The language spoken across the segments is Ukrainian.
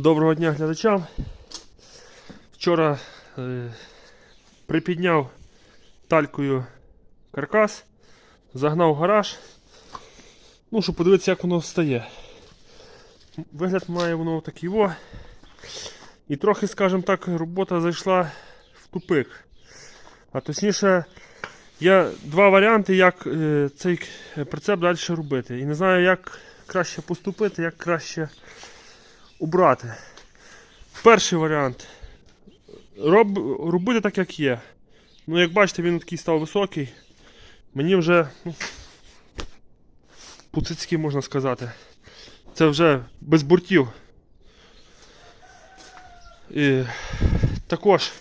Доброго дня глядачам. Вчора е, припідняв талькою каркас, загнав гараж. Ну, щоб подивитися, як воно встає. Вигляд має воно такий во. І трохи, скажімо так, робота зайшла в тупик. А точніше, є два варіанти, як е, цей прицеп далі робити. І не знаю, як краще поступити, як краще убрати. Перший варіант. Роб, робити так, як є. Ну, як бачите, він такий став високий. Мені вже ну, пуцицький можна сказати. Це вже без бортів. І, також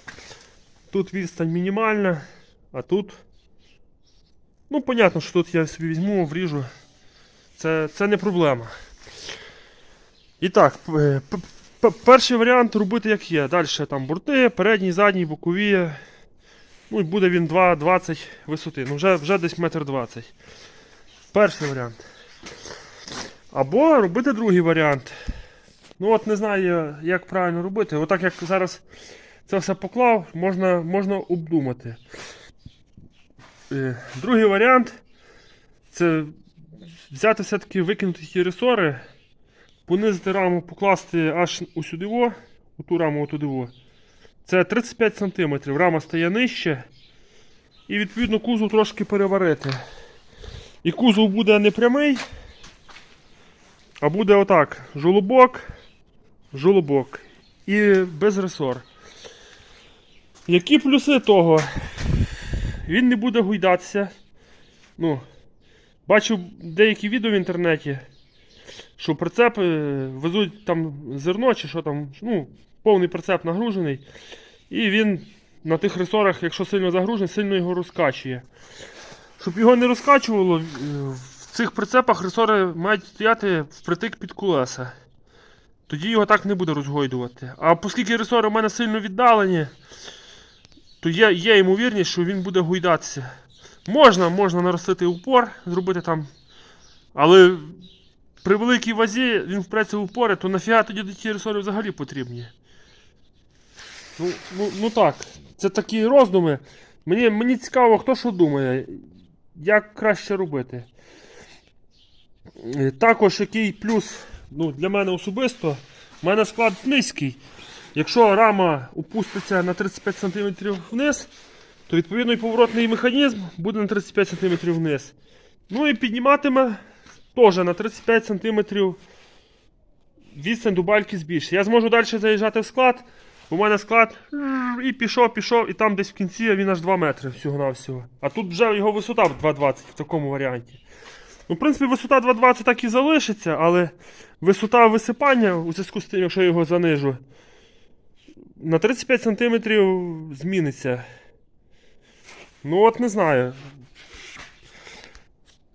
тут відстань мінімальна, а тут. Ну, понятно, що тут я собі візьму, вріжу. Це, це не проблема. І так, п- перший варіант робити як є. Далі там борти, передній, задній, бокові. Ну і буде він 2,20 висоти. Ну вже, вже десь метр 20. Перший варіант. Або робити другий варіант. Ну от не знаю, як правильно робити. Отак як зараз це все поклав, можна, можна обдумати. Е, Другий варіант це взяти все-таки викинути ті ресори, понизити раму, покласти аж усюди, во, у ту раму отуди. во. Це 35 см. Рама стає нижче. І відповідно кузов трошки переварити. І кузов буде не прямий, а буде отак: жолобок, жолобок і без ресор. Які плюси того? Він не буде гуйдатися. Ну, бачив деякі відео в інтернеті, що прицеп е, везуть там зерно чи що там, ну, повний прицеп нагружений. І він на тих ресорах, якщо сильно загружений, сильно його розкачує. Щоб його не розкачувало, е, в цих прицепах ресори мають стояти впритик під колеса. Тоді його так не буде розгойдувати. А оскільки ресори у мене сильно віддалені, то є, є ймовірність, що він буде гойдатися. Можна, можна наростити упор, зробити там. Але при великій вазі він впреться в упори, то нафіга тоді ті ресори взагалі потрібні. Ну, ну, ну так, це такі роздуми. Мені, мені цікаво, хто що думає, як краще робити. Е, Також який плюс ну, для мене особисто, в мене склад низький. Якщо рама опуститься на 35 см вниз, то відповідно і поворотний механізм буде на 35 см вниз. Ну і підніматиме теж на 35 см відстань до бальки збільшить. Я зможу далі заїжджати в склад. У мене склад і пішов, пішов, і там десь в кінці він аж 2 метри всього-навсього. А тут вже його висота 2,20 в такому варіанті. Ну, в принципі, висота 2,20 так і залишиться, але висота висипання у зв'язку з тим, якщо я його занижу, на 35 см зміниться. Ну от не знаю.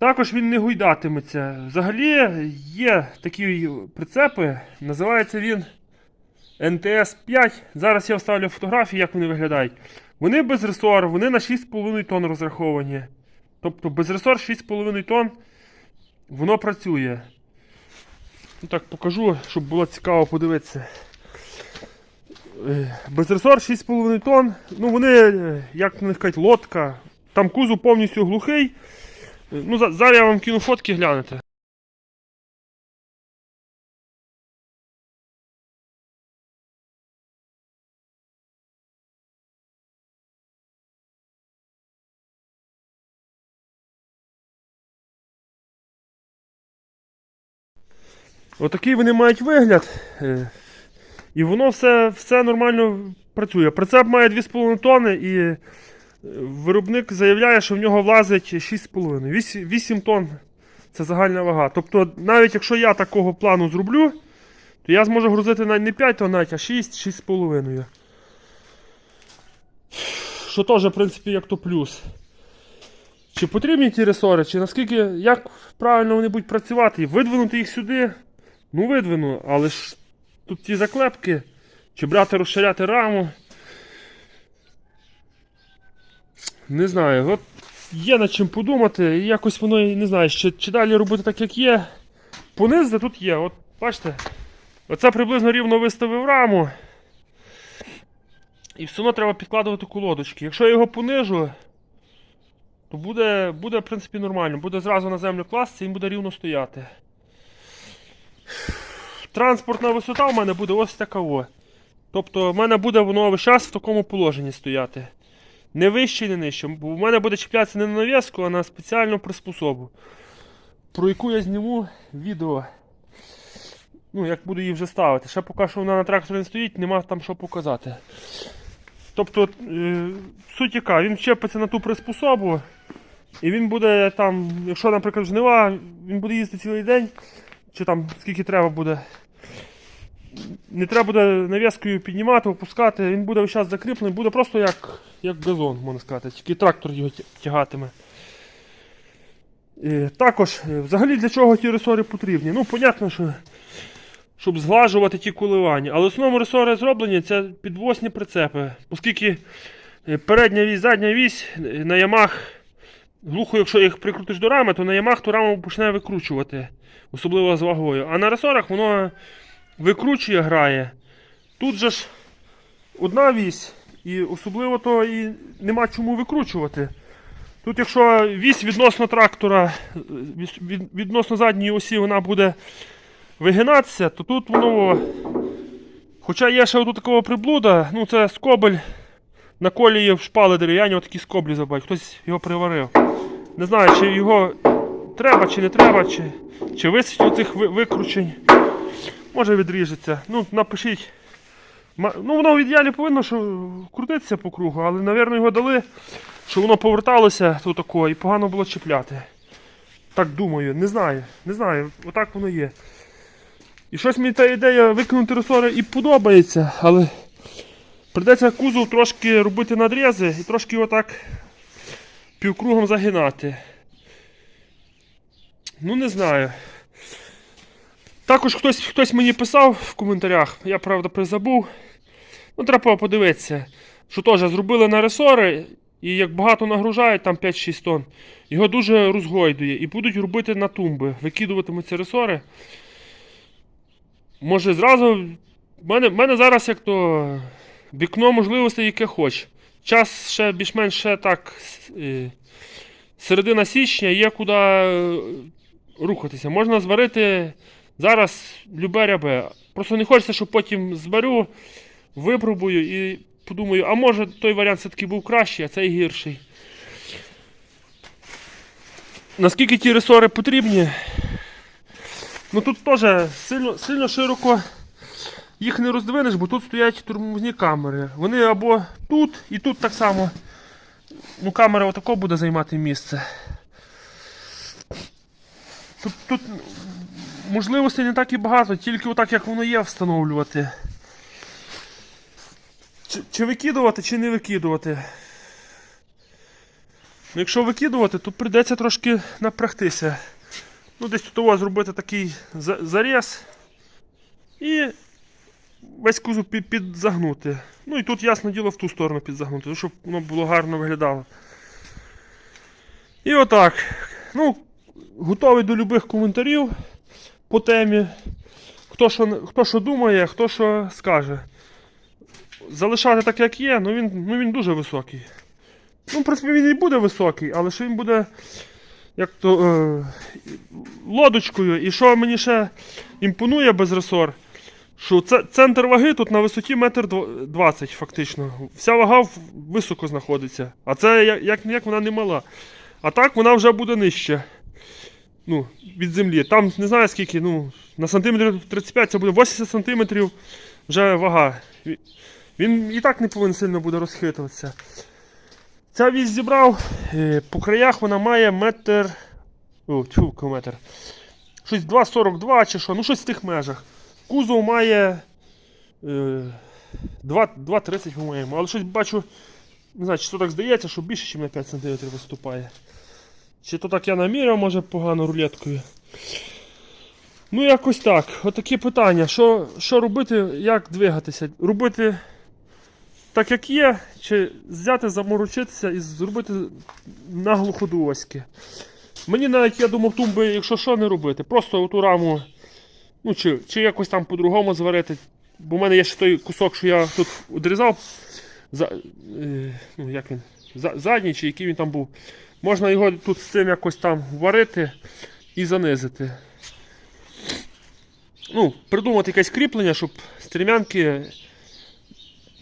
Також він не гуйдатиметься. Взагалі є такі прицепи, називається він NTS 5. Зараз я вставлю фотографії, як вони виглядають. Вони без ресор, вони на 6,5 тонн розраховані. Тобто без ресор 6,5 тонн воно працює. Ну так покажу, щоб було цікаво подивитися. Е, Без ресор 6,5 тонн. Ну вони, е, як на них кажуть, лодка. Там кузов повністю глухий. Ну, за- зараз я вам кину фотки глянете. Отакий вони мають вигляд. Е, І воно все, все нормально працює. Прицеп має 2,5 тонни і виробник заявляє, що в нього влазить 6,5. 8, 8 тонн це загальна вага. Тобто, навіть якщо я такого плану зроблю, то я зможу грузити навіть не 5 тонн, а 6, 6,5. Що теж, в принципі, як то плюс. Чи потрібні ті ресори, чи наскільки, як правильно вони будуть працювати, видвинути їх сюди, ну видвину, але ж тут ті заклепки, чи брати розширяти раму. Не знаю, от є над чим подумати, якось воно не знаю, чи, чи далі робити так, як є. Понизити тут є, от бачите, Оце приблизно рівно виставив раму. І все одно треба підкладувати колодочки. Якщо я його понижу, то буде, буде в принципі нормально. Буде зразу на землю класти і буде рівно стояти. Транспортна висота в мене буде ось така. Тобто в мене буде воно весь час в такому положенні стояти. Не вище, не нижче. Бо в мене буде чіплятися не на нав'язку, а на спеціальну приспособу. Про яку я зніму відео. Ну, як буду її вже ставити. Ще поки що вона на тракторі не стоїть, нема там що показати. Тобто, е, суть яка, він чепиться на ту приспособу, і він буде там, якщо, наприклад, жнива, він буде їздити цілий день, чи там скільки треба буде. Не треба буде нав'язкою піднімати, опускати, він буде час закріплений, буде просто як, як газон, можна сказати, тільки трактор його тягатиме. Е, також, е, взагалі для чого ті ресори потрібні? Ну, понятно, що щоб зглажувати ті коливання. Але в основному ресори зроблені це підвосні прицепи. Оскільки е, передня вісь, задня вісь на ямах, глухо, якщо їх прикрутиш до рами, то на ямах ту раму почне викручувати, особливо з вагою. А на ресорах воно викручує, грає. Тут же ж одна вісь, і особливо то і нема чому викручувати. Тут, якщо вісь відносно трактора, від- від- відносно задньої осі вона буде вигинатися, то тут воно. Хоча є ще отут такого приблуда, ну це скобель на колії в шпали дерев'яні, отакі скоблі забать, хтось його приварив. Не знаю, чи його треба, чи не треба, чи, чи висить оцих ви- викручень. Може відріжеться. Ну, напишіть. Ну, воно в ідеалі повинно що крутитися по кругу, але, мабуть, його дали, що воно поверталося тут тако і погано було чіпляти. Так думаю, не знаю, не знаю, отак воно є. І щось мені та ідея викинути ресори і подобається, але прийдеться кузов трошки робити надрізи і трошки його так півкругом загинати. Ну, не знаю. Також хтось, хтось мені писав в коментарях, я правда призабув. Ну, треба подивитися, що теж зробили на ресори, і як багато нагружають, там 5-6 тонн, його дуже розгойдує. І будуть робити на тумби, викидуватимуться ресори. Може зразу. В мене, мене зараз як то вікно можливостей, яке хоч. Час ще більш-менш ще так. е, Середина січня є куди е, рухатися. Можна зварити зараз любе рябе. Просто не хочеться, щоб потім зварю, випробую і подумаю, а може той варіант все-таки був кращий, а цей гірший. Наскільки ті ресори потрібні? Ну тут теж сильно, сильно широко їх не роздвинеш, бо тут стоять тормозні камери. Вони або тут і тут так само. Ну, камера отако буде займати місце. Тут, тут можливостей не так і багато, тільки отак, як воно є, встановлювати. Чи, чи викидувати, чи не викидувати. Ну, якщо викидувати, то прийдеться трошки напрягтися. Ну, десь тут у вас зробити такий за- заріз і весь кузов під, підзагнути. Ну і тут, ясне діло, в ту сторону підзагнути, щоб воно було гарно виглядало. І отак. Ну, готовий до любих коментарів по темі. Хто що, хто що думає, хто що скаже. Залишати так, як є, ну він, ну він дуже високий. Ну, в принципі, він і буде високий, але що він буде як то е, лодочкою. І що мені ще імпонує без ресор, що це, центр ваги тут на висоті метр дв- двадцять фактично. Вся вага високо знаходиться. А це як, як вона не мала. А так вона вже буде нижче. Ну, від землі. Там не знаю скільки, ну, на сантиметрів 35 це буде 80 сантиметрів вже вага. Він і так не повинен сильно буде розхитуватися. Ця вісь зібрав, е, по краях вона має метр. О, тьфу, метр. Щось 2,42 чи що, ну щось в тих межах. Кузов має е, 2,30, по-моєму. Але щось бачу, не знаю, чи то так здається, що більше, ніж на 5 см виступає. Чи то так я наміряв, може погано рулеткою. Ну, якось так. Отакі питання. Що, що робити, як двигатися? Робити так, як є, чи взяти, заморочитися і зробити наглухо до оськи. Мені навіть, я думав, тумби, якщо що, не робити. Просто оту раму Ну, чи, чи якось там по-другому зварити. Бо в мене є ще той кусок, що я тут відрізав. За, е, ну, як він? За, задній, чи який він там був. Можна його тут з цим якось там варити і занизити. Ну, придумати якесь кріплення, щоб стрімянки.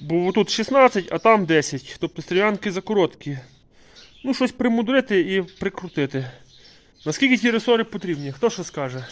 Бо тут 16, а там 10. Тобто стрілянки закороткі. Ну, щось примудрити і прикрутити. Наскільки ті ресори потрібні? Хто що скаже?